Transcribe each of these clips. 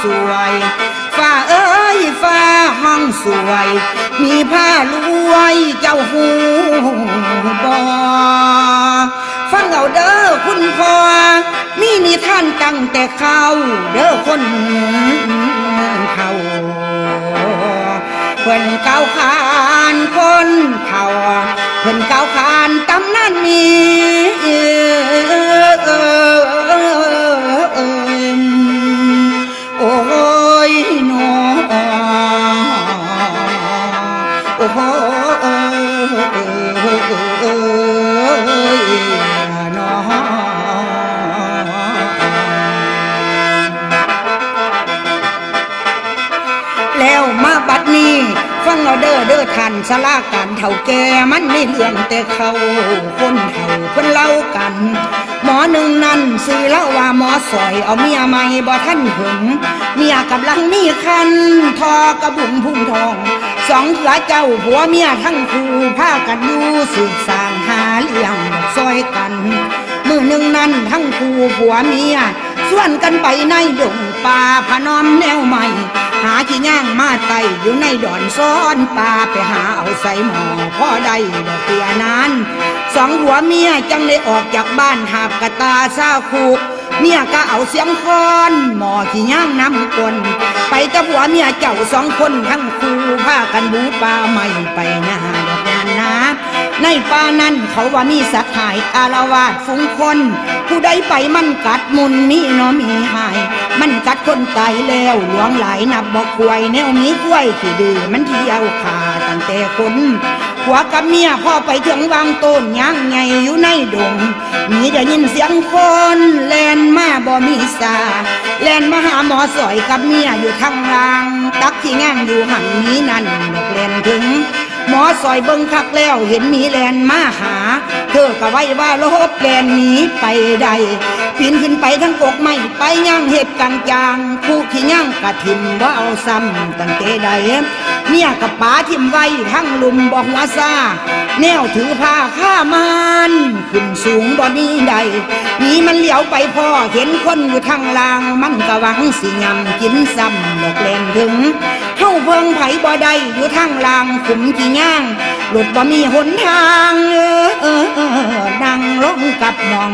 สวยฟ้าเอ้ยฟ้าห้องสวย มีผ้ารวยเจ้าหูบอฟังเอาเด้อคุณพ่อมีนิทานตั้งแต่เขาเด้อคนเขาเพิ่นเก้าวขานคนเขาเพิ่นเก้าวขานตำนานนี้ ฟังเอาเด้อเด้อทันสลากันเท่าแก่มันไม่เรื่องแต่เขาคนเท่าเพิ่นเล่ากัน หมอหนึ่งนั่นซื้อเล่าว่าหมอสอยเอาเมียใหม่บ่ท่านหึงเมียกำลังมีคันทอกระบุมพุ่มทองสองเถือเจ้าผัวเมียทั้งคู่พากันอยู่สืบสางหาเลี้ยงซอยกัน มือหนึ่งนั้นทั้งคู่ผัวเมียส่วนกันไปในดงป่าพนอมแนวใหม่ หาขี้ย่างมาไตอยู่ในดอนซ้อนป่าไปหาเอาใส่หมอพ่อได้ดอกเตียนานสองหัวเมียจังเลยออกจากบ้านหาบกระตาซาคูกเมียก็เอาเสียงคอนหมอขี้ย่างน้ำกลนไปกับหัวเมียเจ้าสองคนทั้งคู่พากันบูป่าไม่ไปนาดอกงานนะ ในป่านั้นเขาว่ามีสัตว์หายอารวาสฟุ้งคน ผู้ใดไปมันกัดมุนมีเนอมีหาย มันกัดคนตายแล้วหลวงหลายนับบอกควยแนวมีกล้วยขี้ดื้อมันเที่ยวขาตั้งแต่คนผัวกับเมียพ่อไปถึงวางต้นย่างไงอยู่ในดงมีได้ยินเสียงคนแลนมาบ่มีสาแลนมาหาหมอสอยกับเมียอยู่ทางล่าง ตักที่ง่างอยู่หันนี้นั่นดอกแลนถึง หมอซอยเบิ่งคักแล้วเห็นมีแลนมาหา เธอก็ไว้ว่าลบแลนหนีไปใดปีนขึ้นไปทั้งอกไม่ไปย่างเห็ดกลางจางผู้ขี้ย่างกะทิมว่าเอาซ้ำตั้งแต่ใด เมียกับป๋าทิมไว้ทั้งลุมบอกหัวซาแนวถือผ้าข้ามันขึ้นสูงบ่มีใดนีมันเหลียวไปพ่อเห็นคนอยู่ทางล่าง มันก็หวังสิยำกินซ้ำดอกแลนถึงเฮาเพิงไผบ่ได้อยู่ทางล่างขุมกี่ย่างหลุดบ่มีหนทางเออเออเออนั่งลงกับมอง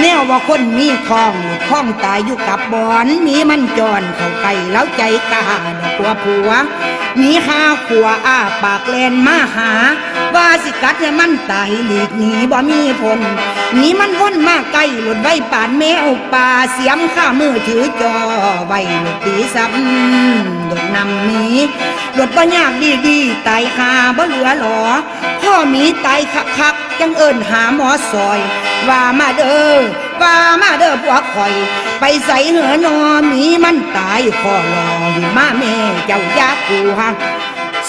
แนวว่าคนมีคองคล้องตายอยู่กับบอนมีมันจอนเข้าไก่แล้วใจกาดอกตัวผัว มีหาขัวอ้าปากแลนมาหา ว่าสิกัดให้มันตายหลีกหนีบ่มีผลหนีมันวนมาใกล้หลุดไว้ป่านแมวป่าเสียมข้ามือถือจอไว้หลุดตีซ้ำดนำหนีหลุดบ่ยากดีดีตายหาบ่เหลือหรอพ่อมีตายคักคักๆจังเอิญหาหมอซอย ว่ามาเด้อ ว่ามาเด้อพวกข่อย ไปใส่เหอนอมีมันตายขอรอวิมาแม่เจ้ายากูฮะ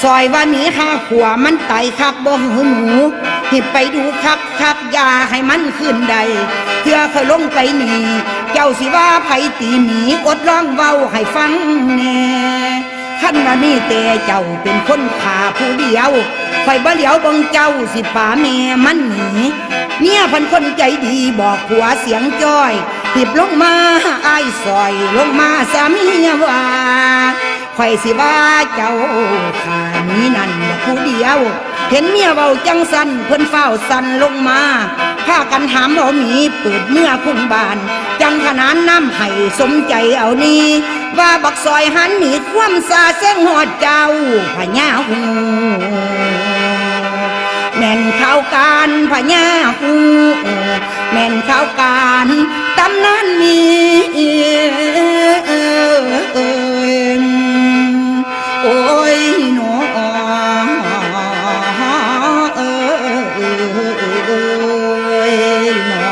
ซอยว่ามีข้าขวมันไตคักบ่หือหนูหิบไปดูคักคักยาให้มันขึ้นใดเพื่อเคยลงไปหนีเจ้าสิว่าไผตีหมีอดร้องเว้าให้ฟังแน่ขันว่านี่แต่เจ้าเป็นคนขาผู้เดียวคอยบ่เหลียวบังเจ้าสิป่าแม่มันหนี เมียพันคนใจดีบอกผัวเสียงจ้อยหิบลงมาไอ้ายซอยลงมาสามีว่าข่อยสิว่าเจ้าขานี้นั่นผู้เดียว เห็นเมียเบาจังสันเพิ่นเฝ้าสันลงมาพากันหามเอาหมีเปิดเมื่อคุ้งบาน จังขนานน้ำให้สมใจเอานี้ว่าบักซอยหันหมีความซาเส้งหอดเจ้าพญาหูาวการพญาหูแม่นข่าวการตำนานมีโอ้ยหนอเอ้ยหนอ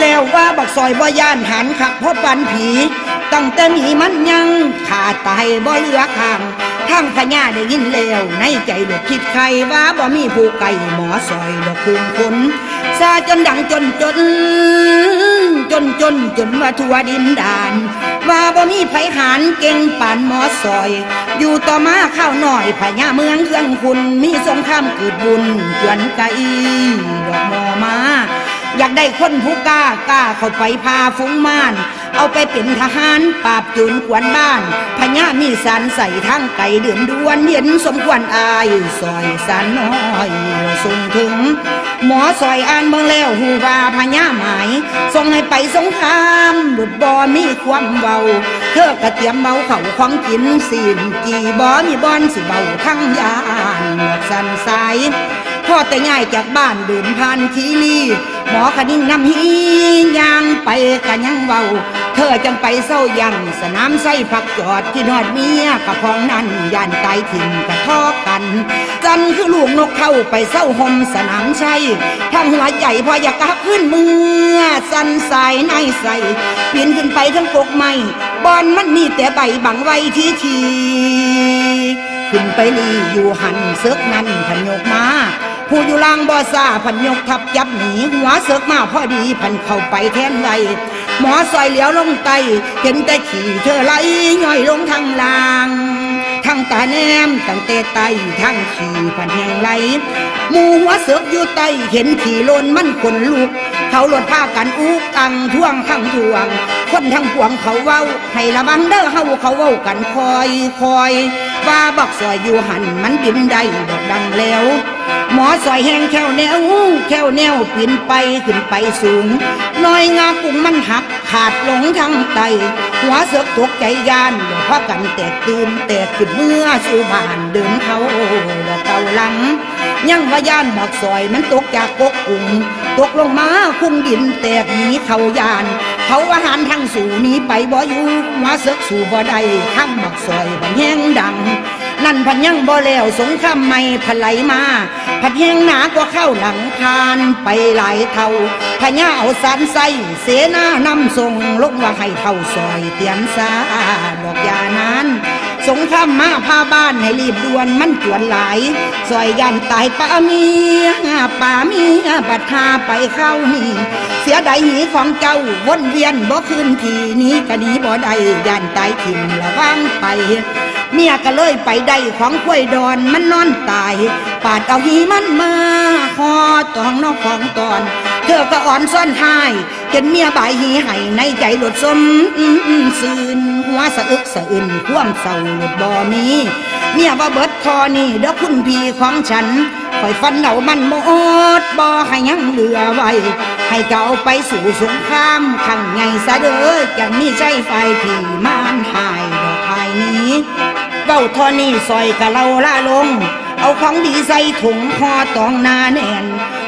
แล้วว่าบักซอยบ่ย่านหันขับพราะปันผีตั้งแต่มีมันยังขาดตายบ่เหลือข้าง ทางพญาได้ยินแล้วในใจดอกคิดใครว่าบ่มีผู้ไก่หมอซอยดอกคืนคนซาจนดังจนจน จนจนจนว่าทั่วดินดาน ว่าบ่มีไผหารเก่งปานหมอซอย อยู่ต่อมาข้าวหน่อยพญาเมืองเครื่องคุณมีสงครามเกิดบุญจวนไกดอกหมอมาอยากได้คนผู้กล้ากล้าเข้าไปพาฟุ้งม่าน เอาไปเป็นทหารปราบโจูนกวนบ้านพญามีสารใส่ทางไก่เดือนดวนเห็นสมควรอายซอยสารน้อยส่งถึง หมอซอยอ่านเมืองแล้วหูว่าพญาหมายส่งให้ไปสงครามหลุดบอมีความเบาเธอกระเตรียมเบาเข่าของกินสินจีบอมีบอนสิเบาทั้งยานหมดสันสายพ่อแต่ง่ายจากบ้านเดินผ่านทีรีหมอคนิ่งนำฮียางไปกันยังเบา ธอจังไปเศร้ายังสนามไส้ผักจอดที่นอดเมียกับพองนั้นยานไตถิ่นกระทอกกัน จันคือลูกนกเข้าไปเศร้าหมสนามชัยทั้งหัวใจพออยากกลับขึ้นเมื่อสันสายในใส่ปีนขึ้นไปทั้งกกไม้บอนมันมีแต่ใบบังไว้ทีทีขึ้นไปลีอยู่หันเซึกนั้นพันยกมาผู้อยู่ล่างบ่อซาพันยกทับยับหนีหัวเซึกมาพอดีพันเข้าไปแทนไร หมอซอยเหลียวลงไตเห็นแต่ขี่เธอไหลย่อยลงทางลางทั้งตาแนมตั้งแต่ไตทั้งขี่พันแหงไหลมูหัวเสือกอยู่ไตเห็นขี่ลนมันขนลุก เขาหลดผ้ากันอุกตังท่วงข้างท่วง คนทั้งปวงเขาเว้า ให้ระวังเด้อเฮาเขาเว้ากันคอยคอย ว่าบักซอยอยู่หันมันบินได้ดอกดังแล้ว หมอซอยแห้งแควแนวแควแนวปีนไปขึ้นไปสูงน้อยงากุ้งมันหักขาดหลงทั้งไต หัวเสือกตกใจยานเดี๋ยวพากันแตกตื่นแตกขึ้นเมื่อสู่บ้านเดินเขาดอกเก่าหลัง ยังว่าย่านบักซอยมันตกจากกกกุ้งตกลงมาคุ้งดินแตกหนีเขายาน เขาอาหารทั้งสู่นี้ไปบ่อยู่หัวเสือกสู่บ่ได้ข้ามบักซอยบันแห้งดัง นั่นพันยังบ่แล้วสงครามไม่ผไหลมา พัดแห้งหนากว่าเข้าหลังคานไปหลายเท่าพญาเอาสารใส่เสนานำทรงลงว่าให้เท่าซอยเตียนสาดอกยานั้น สงครามมาพาบ้านให้รีบด่วนมันจวนหลายซอยยันตายป้าเมียป่าเมียบัดหาไปเข้านี่เสียดายหีของเจ้าวนเวียนบ่คืนทีนี้ก็หนีบ่ได้ยันตายถิ่มระวังไปเมียก็เลยไปได้ของกล้วยดอนมันนอนตาย ปาดเอาหีมันมาคอตองนอกของตอน เธอก็อ่อนซ่อนหายเห็นเมียบายหีให้ในใจหลดสมซืนหัวสะอึกสะอื่นควมเศร้าหลดบ่มีเมียว่าเบิดคอนี่เด้อคุณพี่ของฉันคอยฟันเอามันหมดบ่ให้ยังเหลือไว้ ให้เจ้าไปสู่สงครามขังไงซะเด้อจังมีใจไฟพี่มานหายดอกภายนี้เก้าทอนี่ซอยกะเราล่าลง เอาของดีใส่ถุงคอตองนาแน่น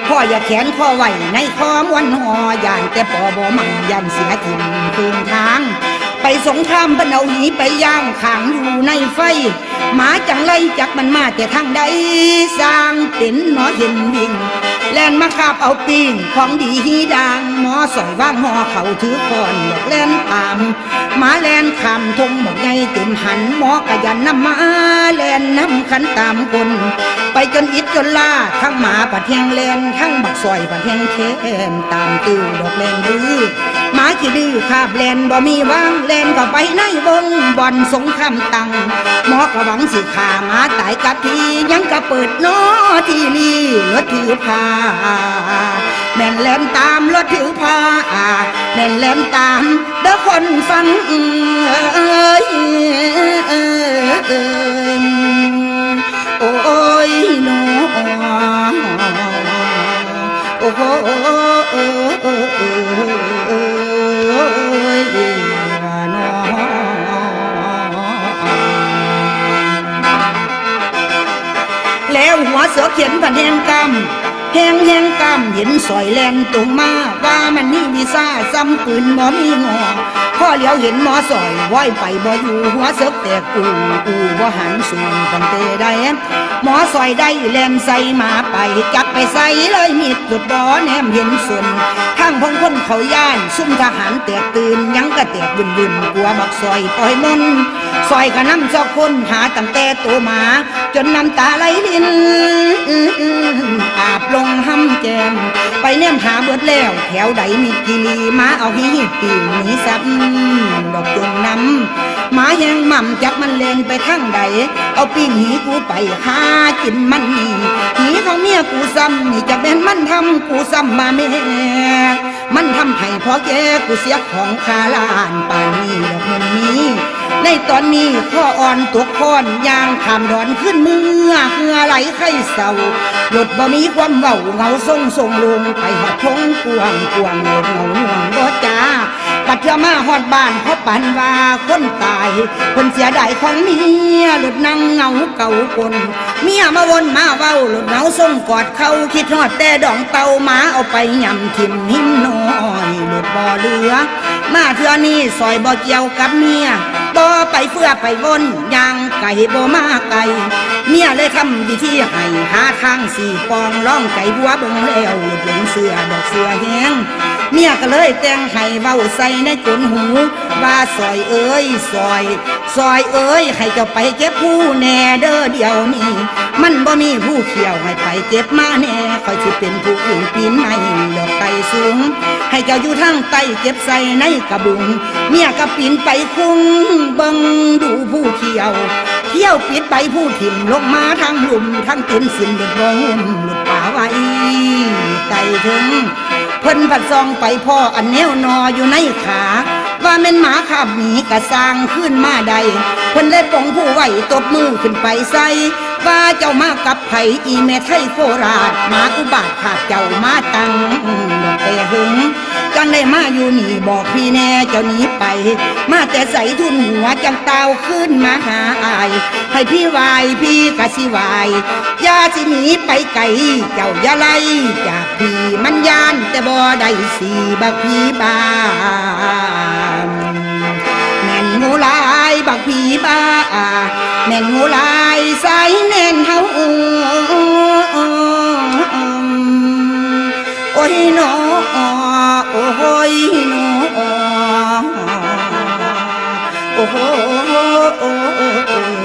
พ่ออย่าแขนข้อไหวในคอมวนหอย่านแต่ปอบ่มั่งยันเสียทิมคืนทาง ไปสงครามบันเอาหนีไปย่างขังอยู่ในไฟ หมาจังไล่จักมันมาแต่ทางใดสร้างเป็นหนอเห็นวิ่ง แลนมาคาบเอาปิงของดีฮีดังหมอสอยว่างหอเขาถือคอนหลอกแลนตามหมาแลนคำทงบอกไงเต็มหันหมอกระยันน้ำมาแลนน้ำขันตามคน ไปจนอิดจนล่าทั้งหมาปัดแหงแลนทั้งบักซอยปัดแหงเคนตามตื้อดอกแลนดื้อหมาขี้ดื้อคาบแลนบ่มีว่างแลนก็ไปในวงบอนสงครามตังหมอกระหวังสิขาหมาตายกับทียังกระเปิดน้อที่ลีรถถือพาแม่นแลนตามรถถือพาแม่นแลนตามเด้อคนฟังเอ้ยโอ้ยหนอโอ้โอ้ยหนอแล้วหัวเสือเขียนพันแหงกำ แหงแหงกามเห็นสอยแลนตรงมาว่ามันนี่วีซ่าซ้ำปืนหมอมีงอพ่อเหลียวเห็นหมอสอยว้อยไปบ่อยู่หัวเสือแตกอูอูบ่หันสูงกันเตได้หมอสอยได้แลมใส่มาไปจับไปใส่เลยมีดจุดดอแนมเห็นส่วน ข้างพงคนเขาย่าน ซุ่มทหารแตกตื่นยังกระแตกบุนบุนกลัวบักซอยปล่อยมนซอยกะน้ำซอกคนหาตั้งแต่ตัวหมา จนน้ำตาไหลลินอาบลงห้ำแจม ไปเนมหาเบิดแล้ว แถวใดมีกิลีมาเอาหีบปีหนีซับดอกจงน้ำหมาแหงม่ำจักมันเลนไปข้างใด เอาปีนหีกูไปหากินมันนี่หีเขอาเมียกูซ้ำนี่จะเป็นมันทำกูซ้ำมาแม่ มันทำให้พ่อแกกูเสียของคาลานป่านนี้ดอกมันนี้ ในตอนนี้ข้ออ่อนตัวค้อนยางขามดอนขึ้นเมื่อเหือไหลไข้เศร้าหลดบ่มีความเมาเงาส่งส่งลงไปหอดทงกวางกวางเงาเงาหน่วงบ่จ้า กัดเทือมาหอดบ้านเพราะปันว่าคนตายคนเสียดายของเมียหลุดนั่งเงาเก่าคนเมียมาวนมาเว้าหลุดเงาส่งกอดเขาคิดฮอดแต่ดองเตาหมาเอาไปยำทิมหิมน้อยหลุดบ่อเลือมาเทือนี้ซอยบ่เกี่ยวกับเมีย บ่ไปเพื่อไปวนยางไก่บ่มาไก่เมียเลยทำวิธีให้หาทางสี่ปองร่องไก่บัวบงแล้วหลุดหลงเสือดอกเสือแห้งเมียก็เลยแต่งให้เว้าใส่ในกลหู ว่าซอยเอ้ยซอยซอยเอ้ยให้เจ้าไปเก็บผู้แน่เด้อเดียวนี้มันบ่มีผู้เขียวให้ไปเก็บมาแน่คอยสิเป็นผู้อื่นปีนไม่ดอกไก่สูง ให้เจ้าอยู่ทางใต้เก็บใส่ในกระบุง เมียก็ปีนไปคุ้งบังดูผู้เขียว เที่ยวปิดไปผู้ถิ่มลงมาทางหลุมทางตินสินเด็ดบ่งุ่มหลุดป่าไว้ไต่ถึง เพิ่นผัดซองไปพ่ออันแนวนออยู่ในขา ว่าแม่นหมาขับหนีกระสางขึ้นมาใด เพิ่นเลยปองผู้ไหวตบมือขึ้นไปใส่ว่าเจ้ามากับไผอีเมไทยโคราชหมากุบาทขาดเจ้ามาตังดอกแต่หึง จังได้มาอยู่นี่บอกพี่แน่เจ้าหนี้ไป มาแต่ใส่ทุนหัวจังเตาขึ้นมาหาอาย ให้พี่วายพี่กะสิวายอยาสิหนีไปไกลเจ้าอย่าไล่จากพี่มันยานแต่บ่ได้สีบักพี่บานแม่นงูลายบักพี่บ้าแม่นงูลายใส่แน่นเฮาโอ้ยหนอง โอ้โหนอโอ้โหโอ้โห